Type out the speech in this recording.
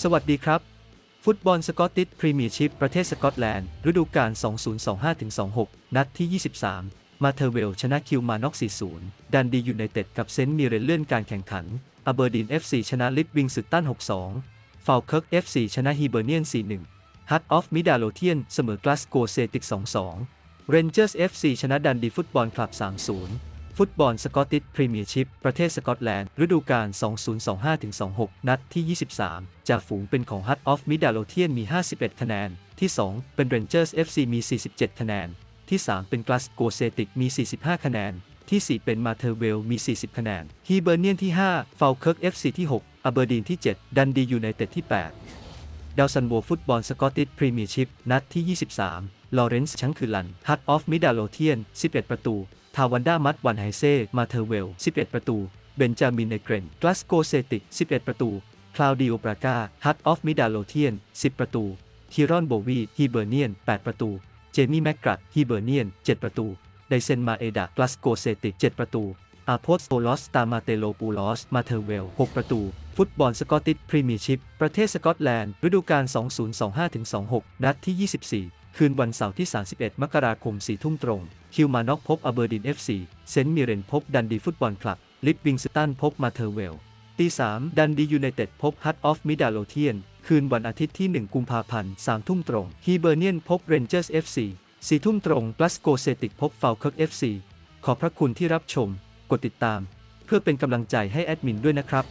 สวัสดีครับ ฟุตบอลสกอตติชพรีเมียร์ชิพประเทศสกอตแลนด์ ฤดูกาล 2025-26 นัดที่ 23 มาเทอร์เวล ชนะคิวมานอก 40 ดันดียูไนเต็ดกับเซนต์มีเรนเลื่อนการแข่งขันอเบอร์ดีน FC ชนะลิฟวิงสึกตัน 62 ฟาวเคิร์ก FC ชนะฮีเบอร์เนียน 41 ฮัตออฟมิดาโลเทียน เสมอกลาสโกเซติก 2-2 เรนเจอร์ส FC ชนะดันดีฟุตบอลคลับ 3-0 ฟุตบอลสกอตติชพรีเมียร์ชิพประเทศสกอตแลนด์ ฤดูกาล 2025-26 นัดที่ 23 จากฝูงเป็นของฮัตออฟมิดาโลเทียนมี 51 คะแนน ที่ 2 เป็นเรนเจอร์ส FC มี 47 คะแนน ที่ 3 เป็นกลาสโกเซติกมี 45 คะแนน ที่ 4 เป็นมาเทอร์เวลมี 40 คะแนนฮีเบอร์เนียนที่ 5 ฟาวเคิร์ก FC ที่ 6 อเบอร์ดีนที่ 7 ดันดียูไนเต็ดที่ 8ดาวซันโวฟุตบอลสกอตติชพรีเมียร์ชิพนัดที่ 23 ลอเรนซ์ชังคือลัน ฮัตออฟมิดาโลเทียน 11 ประตู ทาวันด้ามัดวันไฮเซ่ มาเทอร์เวล 11 ประตู เบนจามินเนเกรนกลาสโกเซติก 11 ประตู คลาวดิโอปรากาฮัตออฟมิดาโลเทียน 10 ประตูคีรอนโบวีฮีเบอร์เนียน 8 ประตู เจมี่แมกกรัดฮีเบอร์เนียน 7 ประตู ไดเซนมาเอดากลาสโกเซติก 7 ประตู อาโพสโตลอส ตามาเตโลปูลอส มาเทอร์เวล 6 ประตูฟุตบอลสกอตติชพรีเมียร์ชิพ ประเทศสกอตแลนด์ ฤดูกาล 2025-26 นัดที่ 24 คืนวันเสาร์ที่ 31 มกราคม 4 ทุ่มตรง คิวมานอกพบอเบอร์ดิน FC เซนต์มิเรนพบดันดีฟุตบอลคลับ ลิฟวิงสตันพบมาเทอร์เวล ตี3ดันดียูไนเต็ดพบฮัตออฟมิดาโลเทียน คืนวันอาทิตย์ที่ 1 กุมภาพันธ์ 3 ทุ่มตรง ฮีเบอร์เนียนพบเรนเจอร์ส FC 4 ทุ่มตรงกลาสโกเซติกพบฟาวเคิร์ก FC ขอบพระคุณที่รับชม กดติดตาม เพื่อเป็นกำลังใจให้แอดมินด้วยนะครับ